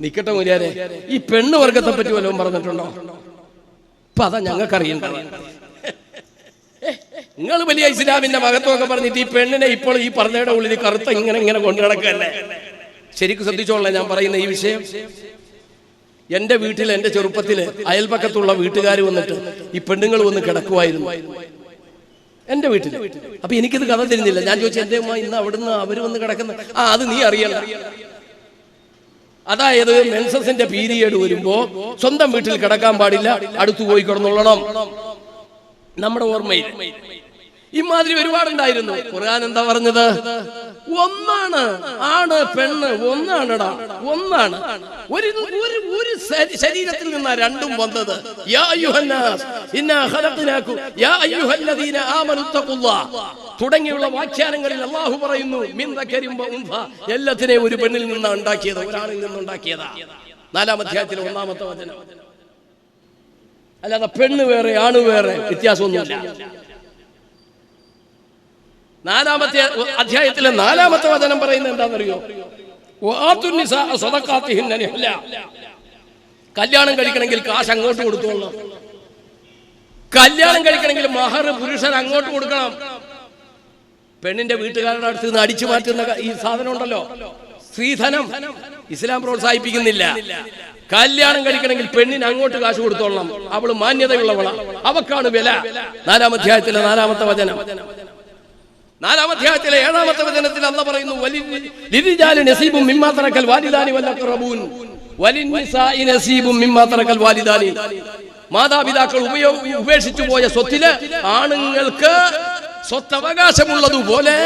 നിക്കട്ടെ മുരിയാരെ ഈ പെണ്ണ് വർഗത്തെ പറ്റി വല്ലതും പറഞ്ഞിട്ടുണ്ടോ? ഇപ്പൊ അതാ ഞങ്ങൾക്കറിയണ്ട നിങ്ങൾ വലിയ ഇസ്ലാമിന്റെ മഹത്വമൊക്കെ പറഞ്ഞിട്ട് ഈ പെണ്ണിനെ ഇപ്പോൾ ഈ പറഞ്ഞയുടെ ഉള്ളിൽ കറുത്ത ഇങ്ങനെ ഇങ്ങനെ കൊണ്ടു നടക്കല്ലേ ശരിക്കും ശ്രദ്ധിച്ചോളാം ഞാൻ പറയുന്ന ഈ വിഷയം. എന്റെ വീട്ടിൽ എന്റെ ചെറുപ്പത്തിൽ അയൽപക്കത്തുള്ള വീട്ടുകാർ വന്നിട്ട് ഈ പെണ്ണുങ്ങൾ വന്ന് കിടക്കുമായിരുന്നു എന്റെ വീട്ടിൽ. അപ്പൊ എനിക്കിത് കഥ തരുന്നില്ല. ഞാൻ ചോദിച്ചു എന്റെ അമ്മ ഇന്ന് അവിടുന്ന് അവർ വന്ന് കിടക്കുന്ന ആ അത് നീ അറിയണ്ട. അതായത് മെൻസസിന്റെ പീരിയഡ് വരുമ്പോ സ്വന്തം വീട്ടിൽ കിടക്കാൻ പാടില്ല അടുത്തു പോയി കിടന്നുള്ളണം. നമ്മുടെ ഓർമ്മയിൽ. ഇമാതിരി ഒരുപാടുണ്ടായിരുന്നു ഖുർആൻ എന്താ പറഞ്ഞത്? ഒന്നാണ് ആണ് പെണ്ണ് ഒന്നാണടാ ഒന്നാണ്. ഒരു ഒരു ശരീരത്തിൽ നിന്നാ രണ്ടും വന്നത്. യാ തുടങ്ങിയുള്ള വ്യാഖ്യാനങ്ങളിൽ അള്ളാഹു പറയുന്നു എല്ലാത്തിനെയും ഒരു പെണ്ണിൽ നിന്നാണ് ഉണ്ടാക്കിയത് ഒരാളിൽ നിന്നുണ്ടാക്കിയതാ നാലാം അധ്യായത്തിലെ ഒന്നാമത്തെ വചനം. അല്ലാതെ പെണ്ണ് വേറെ ആണ് വേറെ വ്യത്യാസമൊന്നുമില്ല. നാലാമത്തെ അധ്യായത്തിലെ നാലാമത്തെ വചനം പറയുന്നത് എന്താണെന്നറിയോ. കല്യാണം കഴിക്കണമെങ്കിൽ കാശ് അങ്ങോട്ട് കൊടുത്തോളണം. കല്യാണം കഴിക്കണമെങ്കിൽ മഹർ പുരുഷൻ അങ്ങോട്ട് കൊടുക്കണം. പെണ്ണിന്റെ വീട്ടുകാരുടെ അടുത്ത് നിന്ന് അടിച്ചു മാറ്റുന്ന ഈ സാധനം ഉണ്ടല്ലോ. സ്ത്രീധനം. ഇസ്ലാം പ്രോത്സാഹിപ്പിക്കുന്നില്ല. കല്യാണം കഴിക്കണമെങ്കിൽ പെണ്ണിന് അങ്ങോട്ട് കാശ് കൊടുത്തോളണം. അവൾ മാന്യതയുള്ളവള. അവക്കാണ് വില. നാലാം അധ്യായത്തിലെ നാലാമത്തെ വചനം. നാലാം അധ്യായത്തിലെ ഏഴാമത്തെ വചനത്തിൽ അല്ല പറയുന്നു വാലിദാനി. മാതാപിതാക്കൾ ഉപയോ ഉപേക്ഷിച്ചു പോയ സ്വത്തിൽ ആണുങ്ങൾക്ക് സ്വത്തവകാശമുള്ളതുപോലെ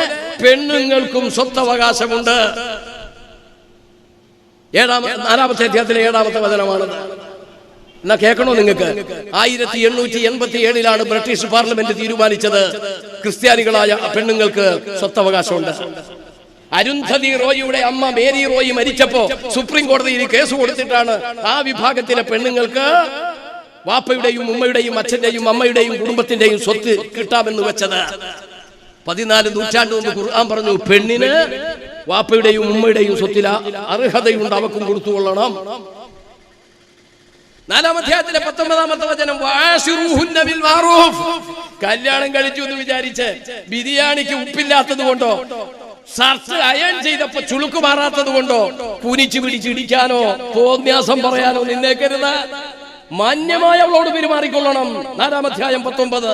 പെണ്ണുങ്ങൾക്കും സ്വത്തവകാശമുണ്ട്. ഏഴാമത്തെ നാലാമത്തെ അധ്യായത്തിലെ ഏഴാമത്തെ വചനമാണത്. എന്നാ കേൾക്കണോ നിങ്ങൾക്ക്? ആയിരത്തി എണ്ണൂറ്റി എൺപത്തി ഏഴിലാണ് ബ്രിട്ടീഷ് പാർലമെന്റ് തീരുമാനിച്ചത്. ക്രിസ്ത്യാനികളായ പെണ്ണുങ്ങൾക്ക് സ്വത്തവകാശമുണ്ട്. അരുന്ധതി റോയിയുടെ അമ്മ മേരി റോയി മരിച്ചപ്പോ സുപ്രീം കോടതിയിൽ കേസ് കൊടുത്തിട്ടാണ് ആ വിഭാഗത്തിലെ പെണ്ണുങ്ങൾക്ക് വാപ്പയുടെയും ഉമ്മയുടെയും അച്ഛന്റെയും അമ്മയുടെയും കുടുംബത്തിന്റെയും സ്വത്ത് കിട്ടാമെന്ന് വെച്ചത്. പതിനാല് നൂറ്റാണ്ട് മുമ്പ് ഖുർആൻ പറഞ്ഞു പെണ്ണിന് വാപ്പയുടെയും ഉമ്മയുടെയും സ്വത്തില അർഹതയുണ്ട് അവക്കും കൊടുത്തുകൊള്ളണം നാലാം അധ്യായത്തിലെ പത്തൊമ്പതാമത്തെ വചനം. കല്യാണം കഴിച്ചു എന്ന് വിചാരിച്ച് ബിരിയാണിക്ക് ഉപ്പില്ലാത്തത് കൊണ്ടോ ഷർട്ട് അയൺ ചെയ്തപ്പോ ചുളുക്ക് മാറാത്തത് കൊണ്ടോ കുനിച്ചു പിടിച്ചിടിക്കാനോ തോന്യാസം പറയാനോ നിന്നേക്കരുത്. മാന്യമായ അവളോട് പെരുമാറിക്കൊള്ളണം. നാലാം അധ്യായം പത്തൊമ്പത്.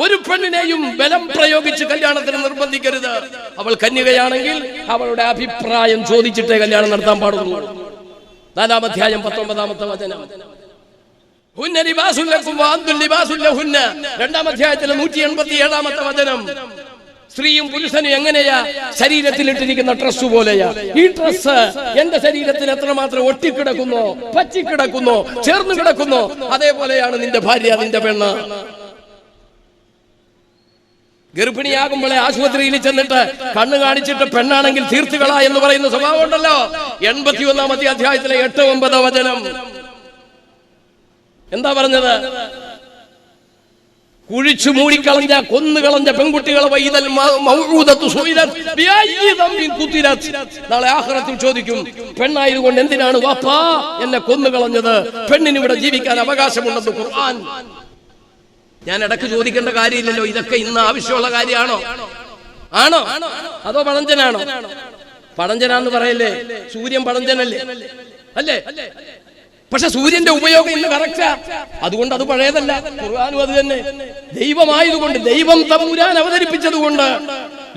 ഒരു പെണ്ണിനെയും ബലം പ്രയോഗിച്ച് കല്യാണത്തിന് നിർബന്ധിക്കരുത്. അവൾ കന്യകയാണെങ്കിൽ അവളുടെ അഭിപ്രായം ചോദിച്ചിട്ടേ കല്യാണം നടത്താൻ പാടുള്ളൂ. നാലാം അധ്യായം പത്തൊമ്പതാമത്തെ വചനം. ഹുന്ന രണ്ടാം അധ്യായത്തിലെ നൂറ്റി എൺപത്തി ഏഴാമത്തെ വചനം. സ്ത്രീയും പുരുഷനും എങ്ങനെയാ ശരീരത്തിൽ ഇട്ടിരിക്കുന്ന ഡ്രസ് പോലെയാ? ഈ ഡ്രസ് എന്റെ ശരീരത്തിൽ എത്രമാത്രം ഒട്ടിക്കിടക്കുന്നു പച്ചിക്കിടക്കുന്നു ചേർന്ന് കിടക്കുന്നു? അതേപോലെയാണ് നിന്റെ ഭാര്യ നിന്റെ പെണ്ണ്. ഗർഭിണിയാകുമ്പോഴേ ആശുപത്രിയിൽ ചെന്നിട്ട് കണ്ണു കാണിച്ചിട്ട് പെണ്ണാണെങ്കിൽ തീർത്തുകള എന്ന് പറയുന്ന സ്വഭാവം ഉണ്ടല്ലോ. എൺപത്തി ഒന്നാമത്തെ അധ്യായത്തിലെ എട്ട് ഒമ്പത് വചനം. എന്താ പറഞ്ഞത്? കുഴിച്ചു മൂടിക്കളഞ്ഞ കൊന്നുകളഞ്ഞ പെൺകുട്ടികളെ വൈതൽ നാളെ ആഖിറത്തിൽ ചോദിക്കും പെണ്ണായതുകൊണ്ട് എന്തിനാണ് വാപ്പാ എന്നെ കൊന്നുകളഞ്ഞത് പെണ്ണിന് ഇവിടെ ജീവിക്കാൻ അവകാശമുണ്ടെന്ന് ഖുർആൻ. ഞാൻ ഇടയ്ക്ക് ചോദിക്കേണ്ട കാര്യമില്ലല്ലോ ഇതൊക്കെ ഇന്ന് ആവശ്യമുള്ള കാര്യമാണോ? ആണോ? അതോ പഴഞ്ചനാണോ? പഴഞ്ചനാന്ന് പറയല്ലേ സൂര്യൻ പഴഞ്ചനല്ലേ? അല്ലേ? പക്ഷെ സൂര്യന്റെ ഉപയോഗം ഇന്ന് കറക്റ്റാ അതുകൊണ്ട് അത് പഴയതല്ല. ഖുർആാനും അത് തന്നെ. ദൈവമായതുകൊണ്ട് ദൈവം തമ്പുരാൻ അവതരിപ്പിച്ചതുകൊണ്ട്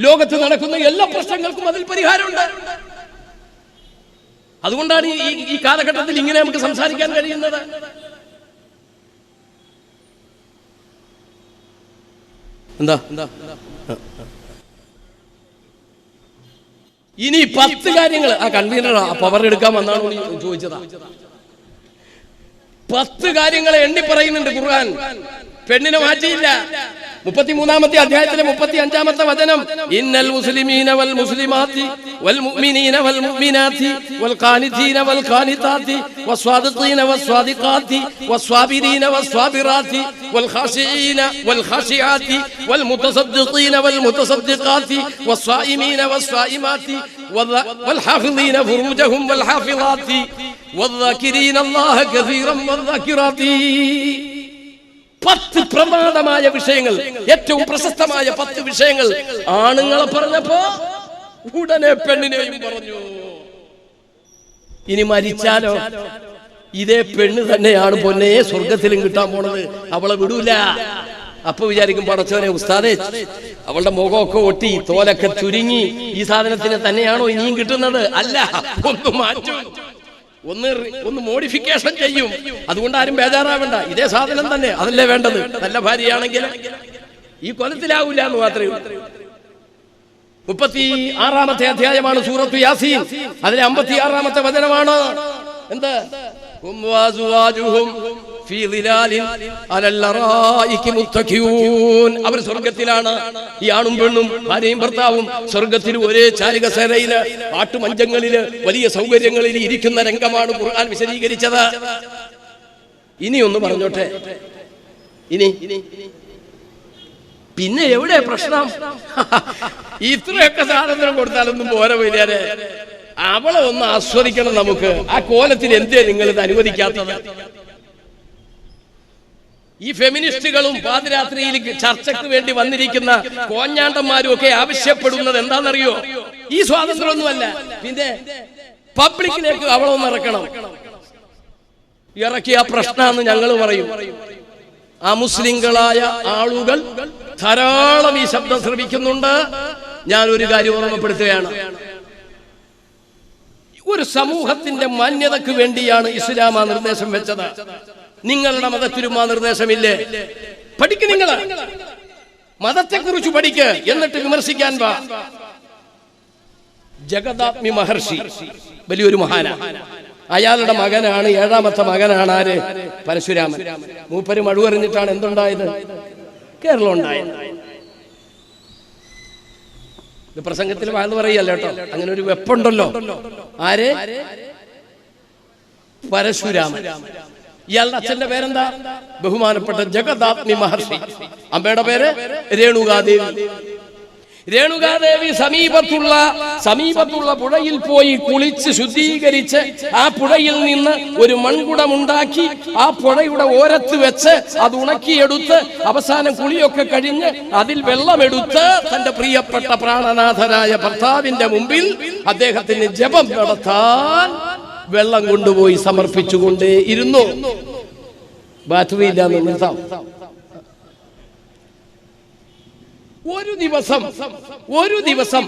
ലോകത്ത് നടക്കുന്ന എല്ലാ പ്രശ്നങ്ങൾക്കും അതിൽ പരിഹാരമുണ്ട്. അതുകൊണ്ടാണ് ഈ ഈ കാലഘട്ടത്തിൽ ഇങ്ങനെ നമുക്ക് സംസാരിക്കാൻ കഴിയുന്നത്. എന്താ? ഇനി പത്ത് കാര്യങ്ങൾ. ആ കൺവീനർ പവർ എടുക്കാൻ വന്നാണോ ചോദിച്ചതാ. പത്ത് കാര്യങ്ങളെ എണ്ണി പറയുന്നുണ്ട് ഖുർആൻ. പെണ്ണിനെ മാറ്റിയില്ല മുപ്പത്തിമൂന്നാമത്തെ അധ്യായത്തിലെ മുപ്പത്തി അഞ്ചാമത്തെ വചനം ഇന്നൽ മുസ്ലിമീന വൽ മുസ്ലിമാത്തി വൽ മുഅ്മിനീന വൽ മുഅ്മിനാത്തി വൽ ഖാനിതീന വൽ ഖാനിതാത്തി വസ്വാദിഖീന വസ്വാദിഖാത്തി വസ്വാബിരീന വസ്വാബിറാത്തി വൽ ഖാശിഈന വൽ ഖാശിആത്തി വൽ മുതസദ്ദിഖീന വൽ മുതസദ്ദിഖാത്തി വസ്വായിമീന വസ്വായിമാത്തി വൽ ഹാഫിളീന ഫുറൂജഹും വൽ ഹാഫിളാത്തി പത്ത് പ്രമാദമായ വിഷയങ്ങൾ ഏറ്റവും പ്രശസ്തമായ പത്ത് വിഷയങ്ങൾ ആണുങ്ങളെ പറഞ്ഞപ്പോ ഉടനെ പെണ്ണിനെയും പറഞ്ഞു. ഇനി മരിച്ചാലോ? ഇതേ പെണ്ണ് തന്നെയാണ് പൊന്നെ സ്വർഗത്തിലും കിട്ടാൻ പോണത്. അവളെ വിടൂല. അപ്പൊ വിചാരിക്കും പടച്ചവനെ ഉസ്താദേ അവളുടെ മുഖമൊക്കെ ഒട്ടി തോലൊക്കെ ചുരുങ്ങി ഈ സാധനത്തിന് തന്നെയാണോ ഇനിയും കിട്ടുന്നത്? അല്ല ഒന്ന് മാറ്റും. ഒന്ന് ഒന്ന് മോഡിഫിക്കേഷൻ ചെയ്യും. അതുകൊണ്ട് ആരും ബേജാറാവണ്ട. ഇതേ സാധനം തന്നെ. അതല്ലേ വേണ്ടത്? നല്ല ഭാര്യയാണെങ്കിൽ ഈ കൊലത്തിലാവൂല എന്ന് മാത്രമേ മുപ്പത്തി ആറാമത്തെ അധ്യായമാണ് സൂറത്ത് യാസീൻ. അതിലെ അമ്പത്തി ആറാമത്തെ വചനമാണ്. എന്ത്? അവർ സ്വർഗത്തിലാണ്. ഈ ആണും പെണ്ണും ഭാര്യയും ഭർത്താവും സ്വർഗത്തിൽ ഒരേ ചാരിക ചാരികസേനയിൽ ആട്ടുമഞ്ചങ്ങളിൽ വലിയ സൗകര്യങ്ങളിൽ ഇരിക്കുന്ന രംഗമാണ് ഖുർആൻ വിശദീകരിച്ചത്. ഇനി ഒന്ന് പറഞ്ഞോട്ടെ. ഇനി പിന്നെ എവിടെ പ്രശ്നം? ഇത്രയൊക്കെ സ്വാതന്ത്ര്യം കൊടുത്താലൊന്നും പോരെ വലിയാരെ അവളെ ഒന്ന് ആസ്വദിക്കണം നമുക്ക്. ആ കോലത്തിൽ എന്തേ നിങ്ങൾ ഇത് അനുവദിക്കാത്തത്? ഈ ഫെമിനിസ്റ്റുകളും പാതിരാത്രിയിൽ ചർച്ചയ്ക്ക് വേണ്ടി വന്നിരിക്കുന്ന കോഞ്ഞാണ്ടന്മാരും ഒക്കെ ആവശ്യപ്പെടുന്നത് എന്താണെന്നറിയോ? ഈ സ്വാതന്ത്ര്യമൊന്നുമല്ല. പിന്നെ പബ്ലിക്കിലേക്ക് അവളൊന്ന് ഇറക്കണം. ഇറക്കിയ പ്രശ്നമെന്ന് ഞങ്ങൾ പറയും. ആ മുസ്ലിങ്ങളായ ആളുകൾ ധാരാളം ഈ ശബ്ദം ശ്രമിക്കുന്നുണ്ട് ഞാൻ ഒരു കാര്യം ഓർമ്മപ്പെടുത്തുകയാണ്. ഒരു സമൂഹത്തിന്റെ മാന്യതക്ക് വേണ്ടിയാണ് ഇസ്ലാം ആ നിർദ്ദേശം വെച്ചത്. നിങ്ങളുടെ മതത്തിനും ആ നിർദ്ദേശമില്ലേ? പഠിക്ക് നിങ്ങൾ മതത്തെക്കുറിച്ച് പഠിക്ക്. എന്നിട്ട് വിമർശിക്കാൻ വാ. ജഗദാത്മി മഹർഷി. വലിയൊരു മഹാന. അയാളുടെ മകനാണ് ഏഴാമത്തെ മകനാണ് ആര്? പരശുരാമൻ. മൂപ്പര് മഴുവറിഞ്ഞിട്ടാണ് എന്തുണ്ടായത്? കേരളം ഉണ്ടായത്. ഇത് പ്രസംഗത്തിൽ വാഴ്ന്നു പറയല്ല കേട്ടോ? അങ്ങനെ ഒരു വെപ്പുണ്ടല്ലോ. ആര്? പരശുരാമൻ. ഇയാളുടെ അച്ഛന്റെ പേരെന്താ? ബഹുമാനപ്പെട്ട ജഗദാത്മി മഹർഷി. അമ്മയുടെ പേര്? രേണുകാദേവി. രേണുകാദേവി സമീപത്തുള്ള സമീപത്തുള്ള പുഴയിൽ പോയി കുളിച്ച് ശുദ്ധീകരിച്ച് ആ പുഴയിൽ നിന്ന് ഒരു മൺകുടമുണ്ടാക്കി ആ പുഴയുടെ ഓരത്ത് വെച്ച് അത് ഉണക്കിയെടുത്ത് അവസാനം കുളിയൊക്കെ കഴിഞ്ഞ് അതിൽ വെള്ളമെടുത്ത് തന്റെ പ്രിയപ്പെട്ട പ്രാണനാഥനായ ഭർത്താവിന്റെ മുമ്പിൽ അദ്ദേഹത്തിന് ജപം നടത്താൻ വെള്ളം കൊണ്ടുപോയി സമർപ്പിച്ചുകൊണ്ടേ ഇരുന്നു. ഇല്ലാന്ന് നിർത്താം ഒരു ദിവസം ഒരു ദിവസം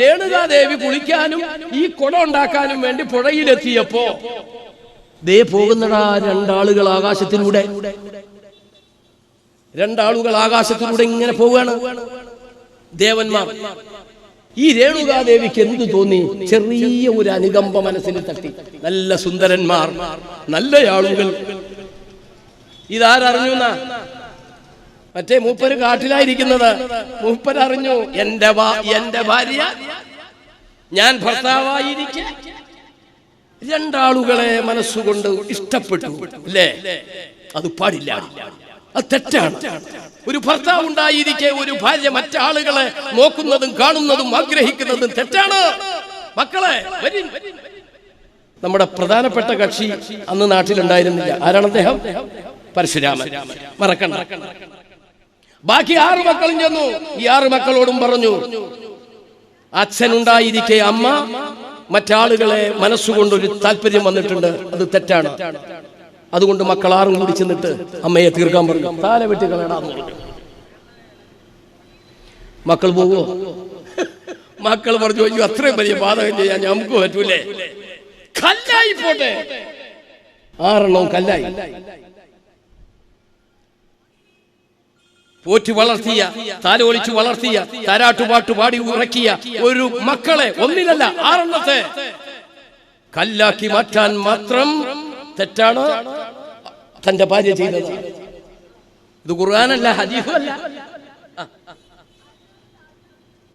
രേണുകാദേവി കുളിക്കാനും ഈ കുട ഉണ്ടാക്കാനും വേണ്ടി പുഴയിലെത്തിയപ്പോ ദേ പോകുന്നടാ രണ്ടാളുകൾ ആകാശത്തിലൂടെ. രണ്ടാളുകൾ ആകാശത്തിലൂടെ ഇങ്ങനെ പോവുകയാണ്. ദേവന്മാർ ഈ രേണുകാദേവിക്ക് എന്ത് തോന്നി? ചെറിയ ഒരു അനുകമ്പ മനസ്സിൽ തട്ടി. നല്ല സുന്ദരന്മാർ നല്ല ആളുകൾ ഇതാരറിഞ്ഞു മറ്റേ മൂപ്പര് കാട്ടിലായിരിക്കുന്നത്. മൂപ്പരറിഞ്ഞു എന്റെ എന്റെ ഭാര്യ. ഞാൻ ഭർത്താവായിരിക്കെ. രണ്ടാളുകളെ മനസ്സുകൊണ്ട് ഇഷ്ടപ്പെട്ടു. അല്ലേ? അത് പാടില്ല. അത് തെറ്റാണ്. ഒരു ഭർത്താവ് ഉണ്ടായിരിക്കെ ഒരു ഭാര്യ മറ്റാളുകളെ നോക്കുന്നതും കാണുന്നതും ആഗ്രഹിക്കുന്നതും തെറ്റാണ്. മക്കളെ. നമ്മുടെ പ്രധാനപ്പെട്ട കക്ഷി അന്ന് നാട്ടിലുണ്ടായിരുന്നില്ല. ആരാണ് അദ്ദേഹം? പരശുരാമൻ. മറക്കണ്ട. ബാക്കി ആറ് മക്കളും ചെന്നു. ഈ ആറ് മക്കളോടും പറഞ്ഞു അച്ഛനുണ്ടായിരിക്കെ അമ്മ മറ്റാളുകളെ മനസ്സുകൊണ്ടൊരു താല്പര്യം വന്നിട്ടുണ്ട്. അത് തെറ്റാണ്. അതുകൊണ്ട് മക്കൾ ആറും കൂടി ചെന്നിട്ട് അമ്മയെ തീർക്കാൻ പറഞ്ഞു. താല വെട്ടി കളയടാന്ന് പറഞ്ഞു. മക്കൾ പോവോ? മക്കൾ പറഞ്ഞു അയ്യോ അത്രയും വലിയ പാതകം ചെയ്യാൻ നമുക്ക് പറ്റൂലേ. കല്ലായി പോട്ടെ. ആറെണ്ണവും കല്ലായി. പോറ്റി വളർത്തിയ താലോലിച്ചു വളർത്തിയ താരാട്ടുപാട്ട് പാടി ഉറക്കിയ ഒരു മക്കളെ ഒന്നിനല്ല ആറെണ്ണത്തെ. കല്ലാക്കി മാറ്റാൻ മാത്രം തെറ്റാണ്. തന്റെ ഭാര്യ ചെയ്തത്. ഇത് ഖുർആാനല്ല ഹദീഫല്ല.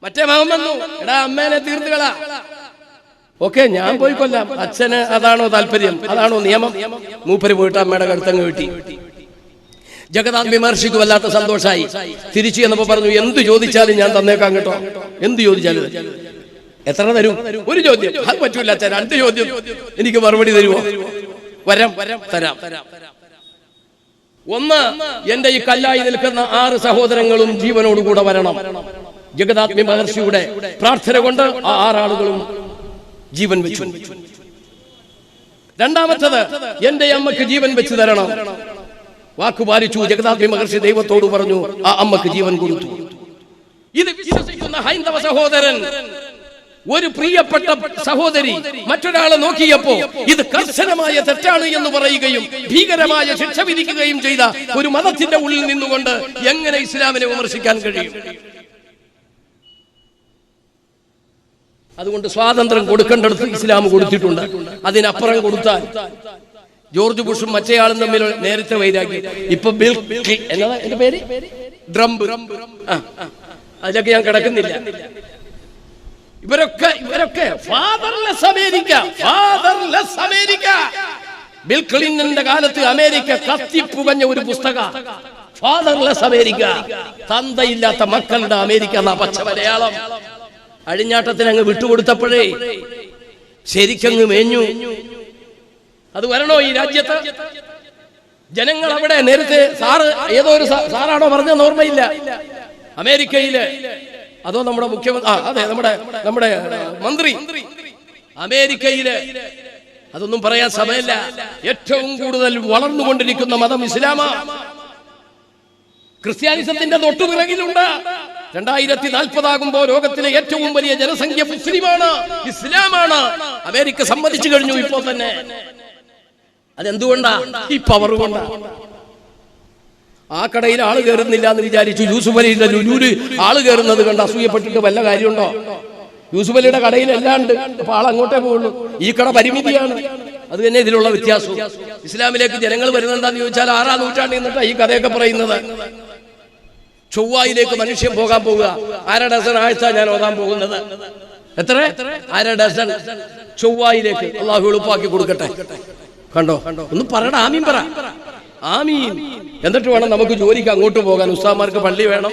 മറ്റേ മകൻ വന്നു. എടാ അമ്മേനെ തീർത്തുകളാ. ഓക്കെ ഞാൻ പോയി കൊല്ലാം. അച്ഛന് അതാണോ താല്പര്യം? അതാണോ നിയമം? മൂപ്പര് പോയിട്ട് അമ്മയുടെ കടുത്തങ്ങ് കിട്ടി ജഗതാംബി മഹർഷിക്ക് വല്ലാത്ത സന്തോഷമായി തിരിച്ചു എന്നപ്പോ പറഞ്ഞു എന്ത് ചോദിച്ചാലും ഞാൻ തന്നേക്കാം കേട്ടോ. എന്ത് ചോദിച്ചാലും എത്ര തരും? ഒരു ചോദ്യം. അത് പറ്റൂല അച്ഛൻ രണ്ട് ചോദ്യം. എനിക്ക് മറുപടി തരുമോ വരം തരാം. ഒന്ന് എന്റെ ഈ കല്ലായി നിൽക്കുന്ന ആറ് സഹോദരങ്ങളും ജീവനോടുകൂടെ വരണം. ജഗദാത്മി മഹർഷിയുടെ പ്രാർത്ഥന കൊണ്ട് ആ ആറാളുകളും ജീവൻ വെച്ചു. രണ്ടാമത്തത് എന്റെ അമ്മയ്ക്ക് ജീവൻ വെച്ചു തരണം. വാക്കു പാലിച്ചു ജഗദാത്മി മഹർഷി ദൈവത്തോട് പറഞ്ഞു ആ അമ്മയ്ക്ക് ജീവൻ കൊടുത്തു. ഇത് വിശ്വസിക്കുന്ന ഹൈന്ദവ സഹോദരൻ ഒരു പ്രിയപ്പെട്ട സഹോദരി മറ്റൊരാളെ നോക്കിയപ്പോ ഇത് കർശനമായ തെറ്റാണ് എന്ന് പറയുകയും ഭീകരമായ ശിക്ഷ വിധിക്കുകയും ചെയ്ത ഒരു മതത്തിന്റെ ഉള്ളിൽ നിന്നുകൊണ്ട് എങ്ങനെ ഇസ്ലാമിനെ വിമർശിക്കാൻ കഴിയും? അതുകൊണ്ട് സ്വാതന്ത്ര്യം കൊടുക്കേണ്ടടുത്ത് ഇസ്ലാം കൊടുത്തിട്ടുണ്ട്. അതിനപ്പുറം കൊടുത്താൽ ജോർജ് ബുഷും മറ്റേയാളും തമ്മിൽ നേരത്തെ വൈരാഗ്യം. ഇപ്പൊ എന്റെ പേര്? ഡ്രംബ് ആ. അതിലൊക്കെ ഞാൻ കിടക്കുന്നില്ല. ഇവരൊക്കെ ഇവരൊക്കെ fatherless America fatherless America. Bill ക്ലിന്റന്റെ കാലത്ത് അമേരിക്ക കത്തിപ്പുകഞ്ഞ ഒരു പുസ്തക. Fatherless America. തന്തയില്ലാത്ത മക്കളുടെ അമേരിക്ക എന്ന പച്ച മലയാളം. അഴിഞ്ഞാട്ടത്തിന് അങ്ങ് വിട്ടുകൊടുത്തപ്പോഴേ ശരിക്കങ്ങ് മേഞ്ഞു. അത് വരണോ ഈ രാജ്യത്ത്? ജനങ്ങൾ അവിടെ നേരത്തെ സാറ് ഏതോ ഒരു സാറാണോ പറഞ്ഞെന്ന് ഓർമ്മയില്ല. അമേരിക്കയിൽ അതോ നമ്മുടെ മുഖ്യമന്ത്രി ആ അതെ നമ്മുടെ നമ്മുടെ മന്ത്രി. അമേരിക്കയിൽ അതൊന്നും പറയാൻ സമയമില്ല. ഏറ്റവും കൂടുതൽ വളർന്നുകൊണ്ടിരിക്കുന്ന മതം ഇസ്ലാമാ. ക്രിസ്ത്യാനിസത്തിന്റെ തൊട്ടുപിറകിലുണ്ട്. രണ്ടായിരത്തി നാൽപ്പതാകുമ്പോ ലോകത്തിലെ ഏറ്റവും വലിയ ജനസംഖ്യ മുസ്ലിമാണ് ഇസ്ലാമാണ്. അമേരിക്ക സമ്മതിച്ചു കഴിഞ്ഞു ഇപ്പോ തന്നെ. അതെന്തുകൊണ്ടാ? ഈ പവർ കൊണ്ടാ. ആ കടയിൽ ആൾ കയറുന്നില്ല എന്ന് വിചാരിച്ചു. യൂസുഫ് അലിയുടെ ലുലൂര് ആൾ കയറുന്നത് കണ്ട് അസൂയപ്പെട്ടിട്ട് വല്ല കാര്യമുണ്ടോ? യൂസുഫ് അലിയുടെ കടയിൽ അല്ലാണ്ട് അപ്പൊ ആൾ അങ്ങോട്ടേ പോകുള്ളൂ ഈ കട പരിമിതിയാണ്. അത് തന്നെ ഇതിലുള്ള വ്യത്യാസം. ഇസ്ലാമിലേക്ക് ജനങ്ങൾ വരുന്നുണ്ടെന്ന് ചോദിച്ചാൽ ആറാം നൂറ്റാണ്ടിൽ നിന്നിട്ടാ ഈ കഥയൊക്കെ പറയുന്നത്. ചൊവ്വായിലേക്ക് മനുഷ്യൻ പോകാൻ പോവുക. അര ഡസൺ ആഴ്ച ഞാൻ ഓതാൻ പോകുന്നത്. എത്ര? അര ഡസൺ. ചൊവ്വായിലേക്ക്. അള്ളാഹു എളുപ്പാക്കി കൊടുക്കട്ടെ. കണ്ടോ? ഒന്ന് പറയട ആമീൻ പറ. ആമീൻ. എന്നിട്ട് വേണം നമുക്ക് ജോലിക്ക് അങ്ങോട്ട് പോകാൻ. ഉസ്താമാർക്ക് പള്ളി വേണം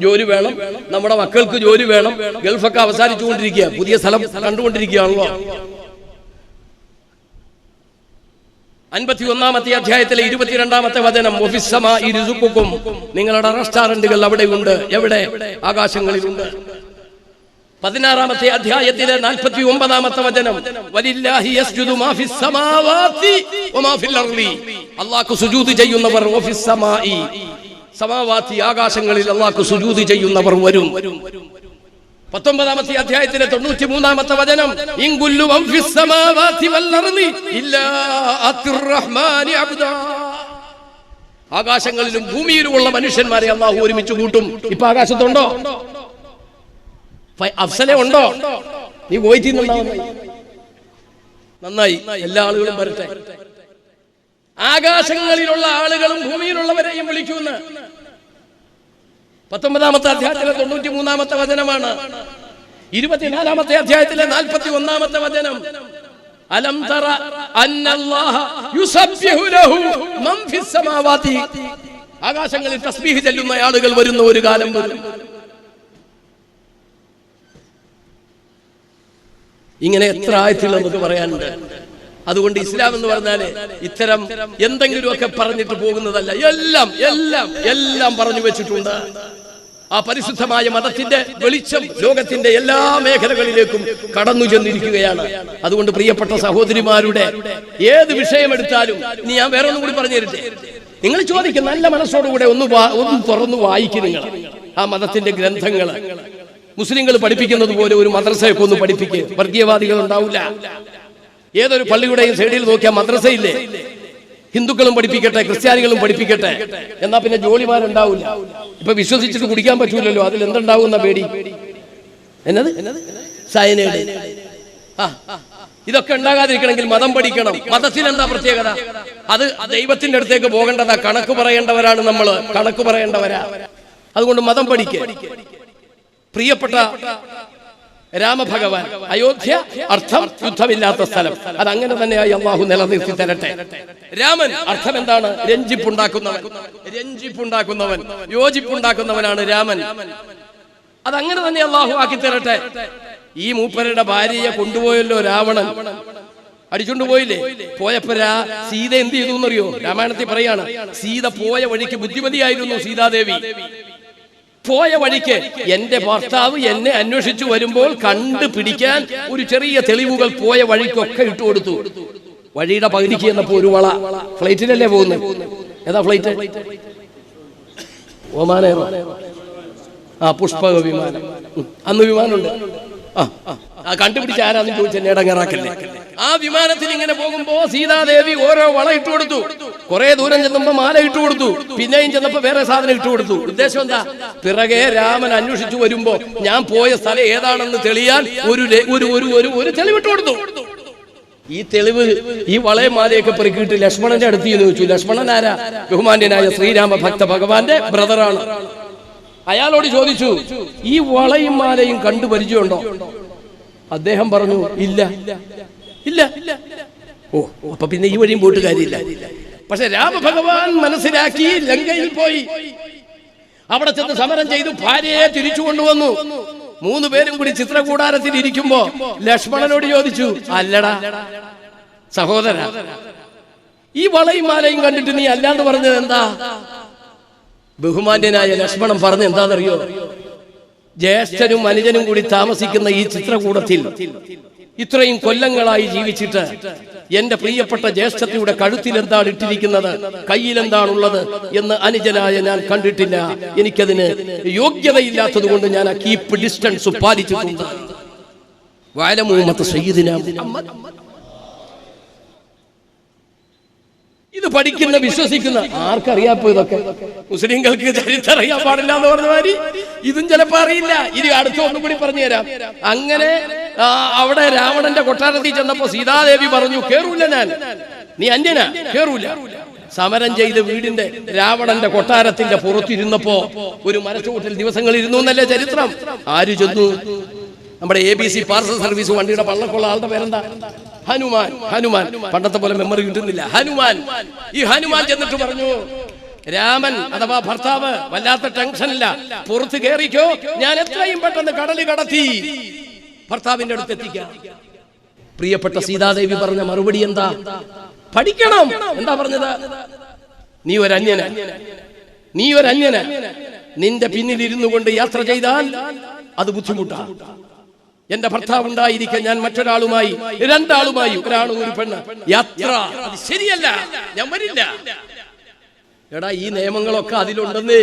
ജോലി വേണം നമ്മുടെ മക്കൾക്ക് ജോലി വേണം. ഗൾഫൊക്കെ അവസാനിച്ചുകൊണ്ടിരിക്കുക. പുതിയ സ്ഥലം കണ്ടുകൊണ്ടിരിക്കുകയാണല്ലോ. അൻപത്തി ഒന്നാമത്തെ അധ്യായത്തിലെ ഇരുപത്തിരണ്ടാമത്തെ വചനം ഒഫിസമാ നിങ്ങളുടെ റെസ്റ്റോറന്റുകൾ അവിടെയുണ്ട്. എവിടെ? ആകാശങ്ങളിലുണ്ട്. പതിനാറാമത്തെ അധ്യായത്തിലെ നാൽപ്പത്തി ഒമ്പതാമത്തെ വചനം വലില്ലാഹി അല്ലാഹു സുജൂദ് ചെയ്യുന്നവർ സമാവാത്തി ആകാശങ്ങളിൽ അള്ളാഹു സുജൂദ് ചെയ്യുന്നവർ വരും. പത്തൊമ്പതാമത്തെ അധ്യായത്തിലെ തൊണ്ണൂറ്റി മൂന്നാമത്തെ വചനം ആകാശങ്ങളിലും ഭൂമിയിലുമുള്ള മനുഷ്യന്മാരെ അള്ളാഹു ഒരുമിച്ച് കൂട്ടും. ഇപ്പൊ ആകാശത്തുണ്ടോ? അഫ്സലെ ഉണ്ടോ? നീ പോയി നന്നായി. എല്ലാ ആളുകളും വരട്ടെ. ആകാശങ്ങളിലുള്ള ആളുകളും ഭൂമിയിലുള്ളവരെയും വിളിക്കുന്ന. പത്തൊമ്പതാമത്തെ അധ്യായത്തിലെ തൊണ്ണൂറ്റി മൂന്നാമത്തെ വചനമാണ്. ഇരുപത്തിനാലാമത്തെ അധ്യായത്തിലെ നാൽപ്പത്തി ഒന്നാമത്തെ വചനം ലഹു മൻ ആകാശങ്ങളിൽ തസ്ബീഹ് ചെല്ലുന്ന ആളുകൾ വരുന്ന ഒരു കാലം വരും. ഇങ്ങനെ എത്ര ആയത്തിൽ നമുക്ക് പറയാനുണ്ട്. അതുകൊണ്ട് ഇസ്ലാം എന്ന് പറഞ്ഞാൽ ഇത്തരം എന്തെങ്കിലുമൊക്കെ പറഞ്ഞിട്ട് പോകുന്നതല്ല. എല്ലാം എല്ലാം എല്ലാം പറഞ്ഞു വെച്ചിട്ടുണ്ട്. ആ പരിശുദ്ധമായ മതത്തിന്റെ വെളിച്ചം ലോകത്തിന്റെ എല്ലാ മേഖലകളിലേക്കും കടന്നു ചെന്നിരിക്കുകയാണ്. അതുകൊണ്ട് പ്രിയപ്പെട്ട സഹോദരിമാരുടെ ഏത് വിഷയമെടുത്താലും ഇനി ഞാൻ വേറെ ഒന്നും കൂടി പറഞ്ഞു തരട്ടെ? നിങ്ങൾ ചോദിക്കും നല്ല മനസ്സോടുകൂടെ ഒന്ന് ഒന്ന് തുറന്നു വായിക്കും നിങ്ങൾ. ആ മതത്തിന്റെ ഗ്രന്ഥങ്ങൾ മുസ്ലിങ്ങൾ പഠിപ്പിക്കുന്നത് പോലെ ഒരു മദ്രസയൊക്കെ ഒന്ന് പഠിപ്പിക്കുക വർഗീയവാദികൾ ഉണ്ടാവില്ല ഏതൊരു പള്ളിയുടെയും സൈഡിൽ നോക്കിയാൽ മദ്രസയില്ലേ? ഹിന്ദുക്കളും പഠിപ്പിക്കട്ടെ ക്രിസ്ത്യാനികളും പഠിപ്പിക്കട്ടെ എന്നാ പിന്നെ ജോലിമാരുണ്ടാവില്ല ഇപ്പൊ വിശ്വസിച്ചിട്ട് കുടിക്കാൻ പറ്റൂലല്ലോ അതിൽ എന്തുണ്ടാവും പേടി? എന്നത്? സയനൈഡ് ആ ഇതൊക്കെ ഉണ്ടാകാതിരിക്കണമെങ്കിൽ മതം പഠിക്കണം. മതത്തിൽ എന്താ പ്രത്യേകത? അത് ദൈവത്തിന്റെ അടുത്തേക്ക് പോകേണ്ടതാ. കണക്ക് പറയേണ്ടവരാണ് നമ്മൾ കണക്ക് പറയേണ്ടവരാ. അതുകൊണ്ട് മതം പഠിക്കുക പ്രിയപ്പെട്ട രാമഭഗവാൻ. അയോധ്യ അർത്ഥം യുദ്ധമില്ലാത്ത സ്ഥലം. അത് അങ്ങനെ തന്നെയായി അള്ളാഹു നിലനിർത്തി തരട്ടെ. രാമൻ അർത്ഥം എന്താണ്? രഞ്ജിപ്പുണ്ടാക്കുന്നവൻ. രഞ്ജിപ്പുണ്ടാക്കുന്നവൻ. യോജിപ്പുണ്ടാക്കുന്നവനാണ് രാമൻ. അത് അങ്ങനെ തന്നെ അള്ളാഹു ആക്കി തരട്ടെ. ഈ മൂപ്പരുടെ ഭാര്യയെ കൊണ്ടുപോയല്ലോ രാവണൻ. അടിച്ചുകൊണ്ട് പോയില്ലേ? പോയപ്പോരാ സീത എന്ത് ചെയ്തു എന്നറിയോ? രാമായണത്തിൽ പറയാണ് സീത പോയ വഴിക്ക് ബുദ്ധിമതിയായിരുന്നു സീതാദേവി. പോയ വഴിക്ക് എന്റെ ഭർത്താവ് എന്നെ അന്വേഷിച്ചു വരുമ്പോൾ കണ്ടുപിടിക്കാൻ ഒരു ചെറിയ തെളിവുകൾ പോയ വഴിക്കൊക്കെ ഇട്ടു കൊടുത്തു. വഴിയുടെ പകുതിക്ക് ചെന്നപ്പോ ഒരു വള. ഫ്ലൈറ്റിലല്ലേ പോകുന്നത്? ഏതാ ഫ്ലൈറ്റ്? ഒമാനേറോ ആ പുഷ്പക വിമാനം അന്ന് വിമാനമുണ്ട്. ഉണ്ട് ആ, ആ. കണ്ടുപിടിച്ച ആരാന്ന് ചോദിച്ച എന്നെ ഇടങ്ങാറാക്കല്ലേ ആ വിമാനത്തിൽ ഇങ്ങനെ പോകുമ്പോ സീതാദേവി ഓരോ വള ഇട്ടു കൊടുത്തു. കുറെ ദൂരം ചെന്നപ്പോ മാല ഇട്ടു കൊടുത്തു. പിന്നെയും ചെന്നപ്പോ വേറെ സാധനം ഇട്ടു കൊടുത്തു. ഉദ്ദേശം എന്താ? പിറകെ രാമൻ അന്വേഷിച്ചു വരുമ്പോ ഞാൻ പോയ സ്ഥലം ഏതാണെന്ന് തെളിയാൻ ഒരു ഒരു ഒരു ഒരു തെളിവിട്ട് കൊടുത്തു. ഈ തെളിവ് ഈ വളയം മാലയൊക്കെ പെറുക്കിയിട്ട് ലക്ഷ്മണന്റെ അടുത്ത് ചെന്ന് ചോദിച്ചു. ലക്ഷ്മണൻ ആരാ? ബഹുമാന്യനായ ശ്രീരാമ ഭക്ത ഭഗവാന്റെ ബ്രദറാണ്. അയാളോട് ചോദിച്ചു ഈ വളയും മാലയും കണ്ടു പരിചയമുണ്ടോ? അദ്ദേഹം പറഞ്ഞു ഇല്ല ഇല്ല ഓ അപ്പൊ പിന്നെ ഈ വഴിയും പോയിട്ട് കാര്യമില്ല. പക്ഷെ രാമഭഗവാൻ മനസ്സിലാക്കി ലങ്കയിൽ പോയി. അവിടെ ചെന്ന് സമരം ചെയ്തു ഭാര്യയെ തിരിച്ചു കൊണ്ടുവന്നു. മൂന്ന് പേരും കൂടി ചിത്രകൂടാരത്തിൽ ഇരിക്കുമ്പോ ലക്ഷ്മണനോട് ചോദിച്ചു അല്ലടാ സഹോദര ഈ വളയും മാലയും കണ്ടിട്ട് നീ അല്ലാണ്ട് പറഞ്ഞത് എന്താ? ബഹുമാന്യനായ ലക്ഷ്മണൻ പറഞ്ഞ എന്താണെന്നറിയോ? ജ്യേഷ്ഠനും അനുജനും കൂടി താമസിക്കുന്ന ഈ ചിത്രകൂടത്തിൽ ഇത്രയും കൊല്ലങ്ങളായി ജീവിച്ചിട്ട് എന്റെ പ്രിയപ്പെട്ട ജ്യേഷ്ഠത്തിയുടെ കഴുത്തിൽ എന്താണ് ഇട്ടിരിക്കുന്നത്? കയ്യിൽ എന്താണുള്ളത് എന്ന് അനുജനായ ഞാൻ കണ്ടിട്ടില്ല. എനിക്കതിന് യോഗ്യതയില്ലാത്തത് കൊണ്ട് ഞാൻ ആ കീപ്പ് ഡിസ്റ്റൻസ് പാലിച്ചിട്ടുണ്ട്. വാലമൂമത്ത് സയ്യിദിന മുഹമ്മദ് ഇത് പഠിക്കുന്ന വിശ്വസിക്കുന്ന. ആർക്കറിയാപ്പോ ഇതൊക്കെ? മുസ്ലിങ്ങൾക്ക് ചരിത്രം അറിയാൻ പാടില്ല എന്ന് പറഞ്ഞ മാതിരി ഇതും ചിലപ്പോ അറിയില്ല. ഇനി അടുത്ത ഒന്നും കൂടി പറഞ്ഞു തരാം. അങ്ങനെ അവിടെ രാവണന്റെ കൊട്ടാരത്തിൽ ചെന്നപ്പോ സീതാദേവി പറഞ്ഞു കേറൂല ഞാൻ. നീ അന്യനാ കേറൂല. സമരം ചെയ്ത് വീടിന്റെ രാവണന്റെ കൊട്ടാരത്തിന്റെ പുറത്തിരുന്നപ്പോ ഒരു മരച്ചുകൂട്ടിൽ ദിവസങ്ങൾ ഇരുന്നു എന്നല്ലേ ചരിത്രം? ആര് ചെന്നു? നമ്മുടെ A B C parcel service വണ്ടിയുടെ പള്ളക്കുള്ള ആളുടെ പേരെന്താ? ഹനുമാൻ ഹനുമാൻ. പണ്ടത്തെ പോലെ മെമ്മറി കിട്ടുന്നില്ല. ഹനുമാൻ. ഈ ഹനുമാൻ ചെന്നിട്ട് പറഞ്ഞു രാമൻ അഥവാ ഭർത്താവ് വല്ലാത്ത ടെൻഷൻ ഇല്ല. പുറത്ത് കേറിക്കോ. ഞാൻ എത്രയും പെട്ടെന്ന് കടൽ കടത്തി ഭർത്താവിന്റെ അടുത്ത് എത്തിക്കാം. പ്രിയപ്പെട്ട സീതാദേവി പറഞ്ഞ മറുപടി എന്താ? പഠിക്കണം. എന്താ പറഞ്ഞത്? നീ ഒരു അന്യന. നീ ഒരു അന്യന. നിന്റെ പിന്നിൽ ഇരുന്നു കൊണ്ട് യാത്ര ചെയ്താൽ അത് ബുദ്ധിമുട്ടാണ് എന്റെ ഭർത്താവ് ഉണ്ടായിരിക്കാൻ ഞാൻ മറ്റൊരാളുമായി രണ്ടാളുമായി ഒരാളും ഒരു പെണ്ണ്. യാത്ര. ശരിയല്ല. ഞാൻ വരില്ല. എടാ ഈ നിയമങ്ങളൊക്കെ അതിലുണ്ടെന്നേ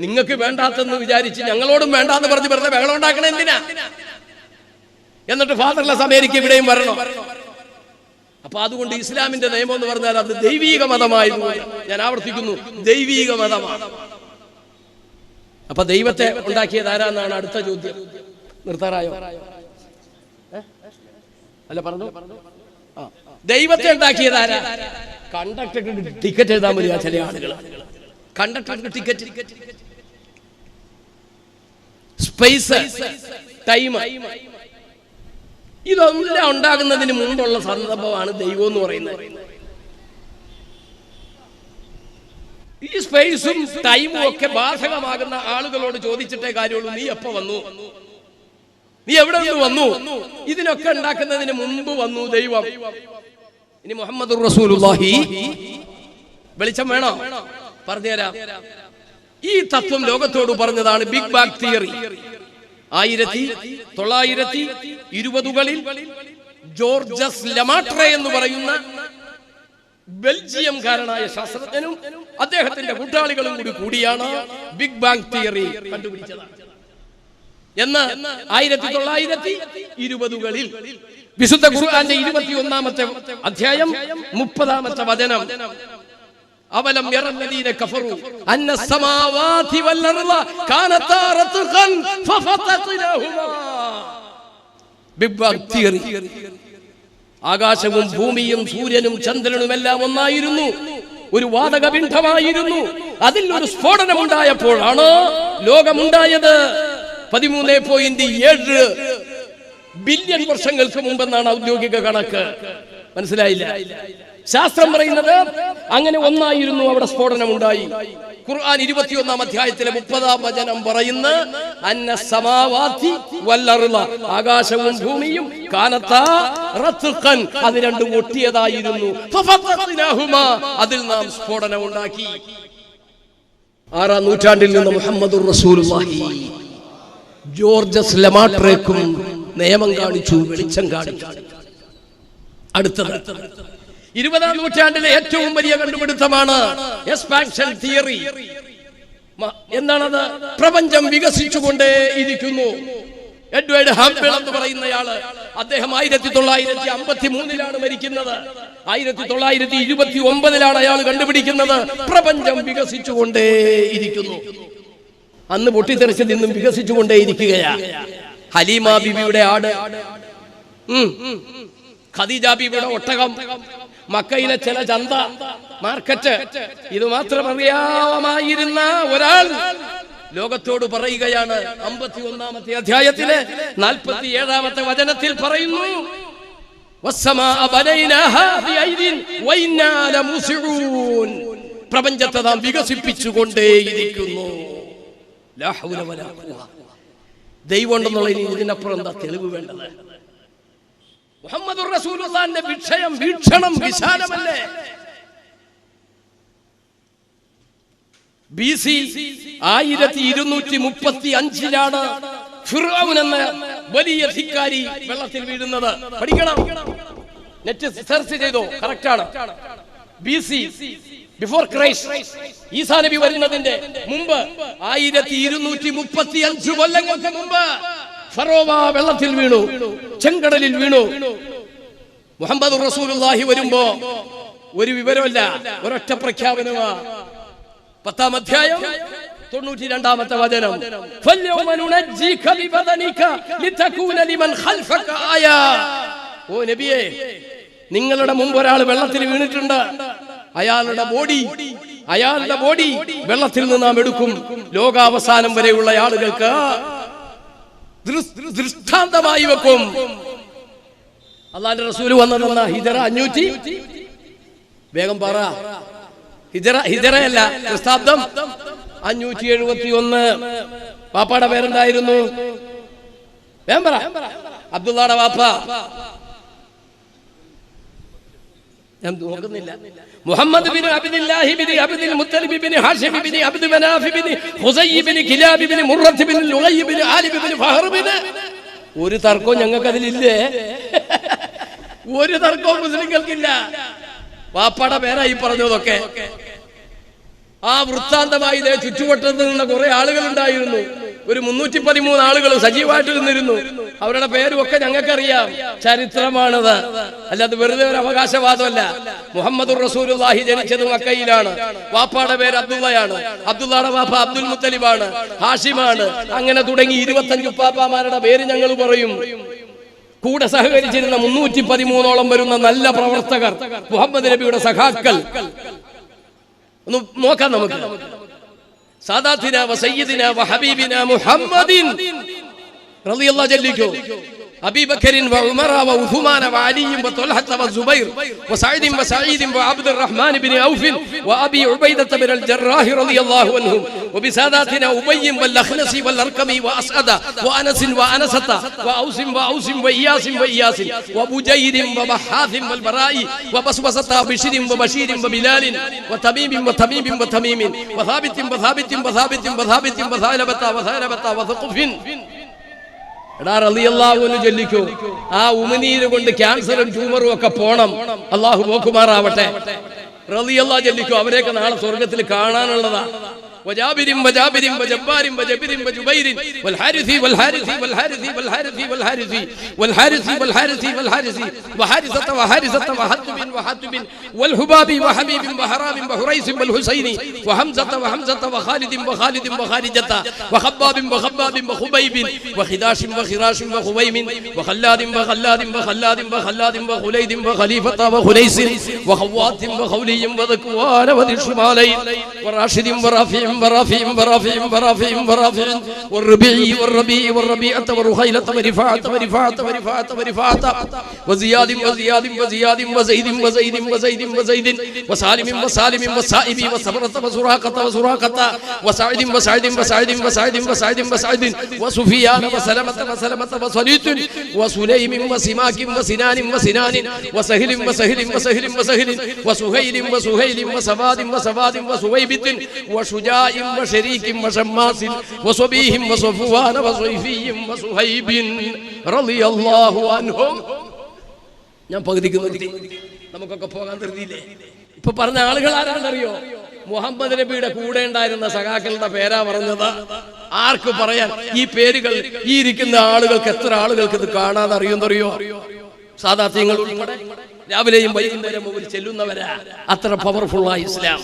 നിങ്ങൾക്ക് വേണ്ടാത്തെന്ന് വിചാരിച്ച് ഞങ്ങളോടും വേണ്ടാന്ന് പറഞ്ഞ് വെറുതെ ബഹളം ഉണ്ടാക്കണ എന്തിനാ? എന്നിട്ട് ഫാദർലെസ് അമേരിക്ക ഇവിടെയും വരണം. അപ്പൊ അതുകൊണ്ട് ഇസ്ലാമിന്റെ നിയമം എന്ന് പറഞ്ഞാൽ അത് ദൈവീക മതമായിരുന്നു. ഞാൻ ആവർത്തിക്കുന്നു ദൈവീക മതമാണ്. അപ്പൊ ദൈവത്തെ ഉണ്ടാക്കിയത് ആരാന്നാണ് അടുത്ത ചോദ്യം. നിർത്താറായോ? അല്ല പറഞ്ഞു. ആ. ദൈവത്തെ ഉണ്ടാക്കിയത് ആരാ കണ്ടക്ടർക്ക് ടിക്കറ്റ് എഴുതാൻ വരിക ചില ആളുകൾ കണ്ടക്ടർക്ക് ടിക്കറ്റ് സ്പേസ് ടൈം ഇതൊന്നും ഉണ്ടാകുന്നതിന് മുമ്പുള്ള സന്ദർഭമാണ് ദൈവം എന്ന് പറയുന്നത്. ഈ സ്പേസും ടൈമും ഒക്കെ ബാധകമാകുന്ന ആളുകളോട് ചോദിച്ചിട്ടേ കാര്യമുള്ളൂ. നീ എപ്പോ വന്നു? നീ എവിടെ നിന്ന് വന്നു? ഇതിനൊക്കെ ഉണ്ടാക്കുന്നതിന് മുമ്പ് വന്നു ദൈവം. ഇനി മുഹമ്മദ് റസൂലുള്ളാഹി വെളിച്ചം വേണോ? പറഞ്ഞുതരാം. ഈ തത്വം ലോകത്തോട് പറഞ്ഞതാണ് ബിഗ് ബാങ് തിയറി ആയിരത്തി തൊള്ളായിരത്തി ഇരുപതുകളിൽ ജോർജസ് ലമാട്രെ എന്ന് പറയുന്ന ബെൽജിയംകാരനായ ശാസ്ത്രജ്ഞനും അദ്ദേഹത്തിന്റെ കൂട്ടാളികളും കൂടി കൂടിയാണ് ബിഗ് ബാങ് തിയറി കണ്ടുപിടിച്ചത്. എന്ന് ആയിരത്തി തൊള്ളായിരത്തി ഇരുപതുകളിൽ വിശുദ്ധ ഖുർആന്റെ ഇരുപത്തി ഒന്നാമത്തെ അധ്യായം മുപ്പതാമത്തെ വചനം. അവലം കഫറു. തിയറി. ആകാശവും ഭൂമിയും സൂര്യനും ചന്ദ്രനും എല്ലാം ഒന്നായിരുന്നു. ഒരു വാതകപിണ്ഡമായിരുന്നു അതിൽ ഒരു സ്ഫോടനം ഉണ്ടായപ്പോഴാണ് ലോകമുണ്ടായത്. പതിമൂന്ന് പോയിന്റ് ഏഴ് ബില്യൺ വർഷങ്ങൾക്ക് മുമ്പെന്നാണ് ഔദ്യോഗിക കണക്ക്. മനസ്സിലായില്ല? ശാസ്ത്രം പറയുന്നത് അങ്ങനെ ഒന്നായിരുന്നു അവിടെ സ്ഫോടനം ഉണ്ടായി ഖുർആൻ ഇരുപത്തിയൊന്നാം അധ്യായത്തിലെ മുപ്പതാം വചനം പറയുന്ന അന്ന സമാവാതി വല്ലറുള ആകാശവും ഭൂമിയും കാനത്താ റത്ഖൻ അത് രണ്ടും ഒട്ടിയതായിരുന്നു. അതിൽ നാം സ്ഫോടനം ഉണ്ടാക്കി ആറാം നൂറ്റാണ്ടിൽ നിന്ന് മുഹമ്മദ് റസൂലുള്ളാഹി. ജോർജസ് ലമാട്രേക്കും നിയമം കാണിച്ചു വെളിച്ചം കാണിച്ചു. അടുത്തത്. ഇരുപതാം നൂറ്റാണ്ടിലെ ഏറ്റവും വലിയ കണ്ടുപിടുത്തമാണ് എക്സ്പാൻഷൻ തിയറി. എന്താണത്? പ്രപഞ്ചം വികസിച്ചുകൊണ്ടേ ഇരിക്കുന്നു. എഡ്വേർഡ് ഹാമ്പിൾ എന്ന് പറയുന്നയാൾ. അദ്ദേഹം ആയിരത്തി തൊള്ളായിരത്തി അമ്പത്തി മൂന്നിലാണ് മരിക്കുന്നത്. ആയിരത്തി തൊള്ളായിരത്തി ഇരുപത്തി ഒമ്പതിലാണ് അയാൾ കണ്ടുപിടിക്കുന്നത്. പ്രപഞ്ചം വികസിച്ചുകൊണ്ടേ ഇരിക്കുന്നു. അന്ന് പൊട്ടിത്തെറിച്ച് നിന്നും വികസിച്ചുകൊണ്ടേ ഇരിക്കുകയാ ഹലീമ ബിബിയുടെ ആട്. ഖദീജ ബിബിയുടെ ഒട്ടകം മക്കയിലെ ചില ചന്ത മാർക്കറ്റ് ഇത് മാത്രം അറിയാമായിരുന്ന ഒരാൾ ലോകത്തോട് പറയുകയാണ് അമ്പത്തി ഒന്നാമത്തെ അധ്യായത്തിലെ നാൽപ്പത്തി ഏഴാമത്തെ വചനത്തിൽ പറയുന്നു. പ്രപഞ്ചത്തെ നാം വികസിപ്പിച്ചുകൊണ്ടേയിരിക്കുന്നു. ദൈവം ഉണ്ടെന്നുള്ളതിന് ഇതിനപ്പുറം എന്താ തെളിവ് വേണ്ടത്? മുഹമ്മദ് റസൂലുള്ളാന്റെ വിഷയം വീക്ഷണം വിശാലമല്ലേ? ബി സി ആയിരത്തി ഇരുന്നൂറ്റി എന്ന വലിയ ധിക്കാരി വെള്ളത്തിൽ വീഴുന്നത്. പഠിക്കണം. നെറ്റ് സെർച്ച് ചെയ്തോ? കറക്റ്റാണ്. B C before Christ Isa Nabi വരുന്നതിന്റെ മുമ്പ് ആയിരത്തി ഇരുന്നൂറ്റി മുപ്പത്തി അഞ്ച് കൊല്ലങ്ങൾക്ക് മുമ്പ് ഫറോവ വെള്ളത്തിൽ വീണു ചെങ്കടലിൽ വീണു. മുഹമ്മദ് റസൂലുള്ളാഹി വരുമ്പോ ഒരു വിവരമല്ല ഒരൊറ്റ പ്രഖ്യാപനമാ. പത്താം അധ്യായം നിങ്ങളുടെ മുമ്പ് ഒരാൾ വെള്ളത്തിൽ വീണിട്ടുണ്ട്. അയാളുടെ ബോഡി അയാളുടെ ബോഡി വെള്ളത്തിൽ നിന്ന് നാം എടുക്കും. ലോകാവസാനം വരെയുള്ള ആളുകൾക്ക് ദൃഷ്ടാന്തമായി വെക്കും. അള്ളാന്റെ റസൂൽ വന്നതെന്ന ഹിജറ അഞ്ഞൂറ്റി? വേഗം പറ. ഹിജറ ഹിജറയല്ല ക്രിസ്താബ്ദം അഞ്ഞൂറ്റി എഴുപത്തി ഒന്ന് പാപ്പാടെ പേരെന്തായിരുന്നു? വേഗം പറ. അബ്ദുള്ളയുടെ വാപ്പ മുഹമ്മദ് ബിൻ ബിൻ ബിൻ ബിൻ ബിൻ ബിൻ ഫഹർ ഒരു തർക്കവും ഞങ്ങൾക്ക് അതിലില്ലേ ഒരു തർക്കവും മുസ്ലിങ്ങൾക്കില്ല. വാപ്പാടെ പേരായി പറഞ്ഞതൊക്കെ. ആ വൃത്താന്തമായി ചുറ്റുവട്ടത്തിൽ ചുറ്റുവട്ടത്ത് നിന്ന കുറെ ആളുകൾ ഉണ്ടായിരുന്നു. ഒരു മുന്നൂറ്റി പതിമൂന്ന് ആളുകൾ സജീവമായിട്ട് ഇരുന്നിരുന്നു അവരുടെ പേരും ഒക്കെ ഞങ്ങൾക്കറിയാം. ചരിത്രമാണത്. അല്ലാതെ വെറുതെ ഒരു അവകാശവാദമല്ല. മുഹമ്മദ് റസൂലുള്ളാഹി ജനിച്ചത് മക്കയിലാണ്. വാപ്പാടെ പേര് അബ്ദുള്ളയാണ്. അബ്ദുള്ളയുടെ വാപ്പ അബ്ദുൽ മുത്തലിബാണ്. ഹാഷിമാണ്. അങ്ങനെ തുടങ്ങി ഇരുപത്തഞ്ച് ഉപ്പാപ്പാമാരുടെ പേര് ഞങ്ങൾ പറയും. കൂടെ സഹകരിച്ചിരുന്ന മുന്നൂറ്റി പതിമൂന്നോളം വരുന്ന നല്ല പ്രവർത്തകർ മുഹമ്മദ് നബിയുടെ സഖാക്കൾ. ഒന്ന് നോക്കാം നമുക്ക്. സാദാത്തിന വ വഹബീബിന മുഹമ്മദിൻ റളിയല്ലാഹു ജല്ലിക്കോ أبي بكر وعمر وعثمان وعلي وطلحة والزبير وسعيد وسعيد وعبد الرحمن بن عوف وأبي عبيدة بن الجراح رضي الله عنهم وبساداتنا أبي والأخنس والأرقم وأسعد وأنس وأنسة وأوس وأوس وإياس وإياس وبجير وبحاث والبراء وبسبسة بشر وبشير وبلال وتميم وتميم وتميم وثابت وثابت وثابت وثابت وثالبة وثالبة وثقف എടാ റളിയല്ലാഹു അൻഹു ചൊല്ലിക്കോ ആ ഉമിനീര് കൊണ്ട് ക്യാൻസറും ട്യൂമറും ഒക്കെ പോണം. അള്ളാഹു പോക്കുമാറാവട്ടെ റളിയല്ലാഹു ചൊല്ലിക്കോ അവരെയൊക്കെ നാളെ സ്വർഗത്തിൽ കാണാനുള്ളതാ. وجابر وجابر وجبار وجبر وجبير والحارث والحارث والحارث والحارث والحارث والحارث والحارث والحارث وحارثة وحارثة وحتب وحتب والحباب وحبيب وحرام وحريس والحسين وحمزة وحمزة وخالد وخالد وخارجة وخباب وخباب وخبيب وخداش وخراش وخويم وخلاد وخلاد وخلاد وخلاد وخليد وخليفة وخليس وخوات وخولي وذكوان وذي الشمالين وراشد ورافع ورافع ورافع ورافع ورافع والربيع والربيع والربيعة والرخيلة ورفاعة ورفاعة ورفاعة ورفاعة وزياد وزياد وزياد وزيد وزيد وزيد وزيد وسالم وسالم وسائب وصبرة وسراقة وسراقة وسعد وسعد وسعد وسعد وسعد وسعد وسفيان وسلمة وسلمة وصليت وسليم وسماك وسنان وسنان وسهل وسهل وسهل وسهل وسهيل وسهيل وسواد وسواد وسويبت وشجاع وشريك وشماس وصبيه وصفوان وصيفي وصهيب رضي الله عنهم ഞാൻ പകുതിക്ക് നിർത്തി നമുക്കൊക്കെ പോകാൻ നിർത്തിയില്ലേ ഇപ്പൊ പറഞ്ഞ ആളുകൾ ആരാണെന്നറിയോ മുഹമ്മദ് നബിയുടെ കൂടെ ഉണ്ടായിരുന്ന സഖാക്കളുടെ പേരാ പറഞ്ഞത് ആർക്ക് പറയാൻ ഈ പേരുകൾ ഈ ഇരിക്കുന്ന ആളുകൾക്ക് എത്ര ആളുകൾക്ക് ഇത് കാണാതെ അറിയുന്നറിയോ സാധാത്യങ്ങൾ ഉൾപ്പെടെ രാവിലെയും വൈകുന്നേരം മുമ്പിൽ ചെല്ലുന്നവരാ അത്ര പവർഫുൾ ആ ഇസ്ലാം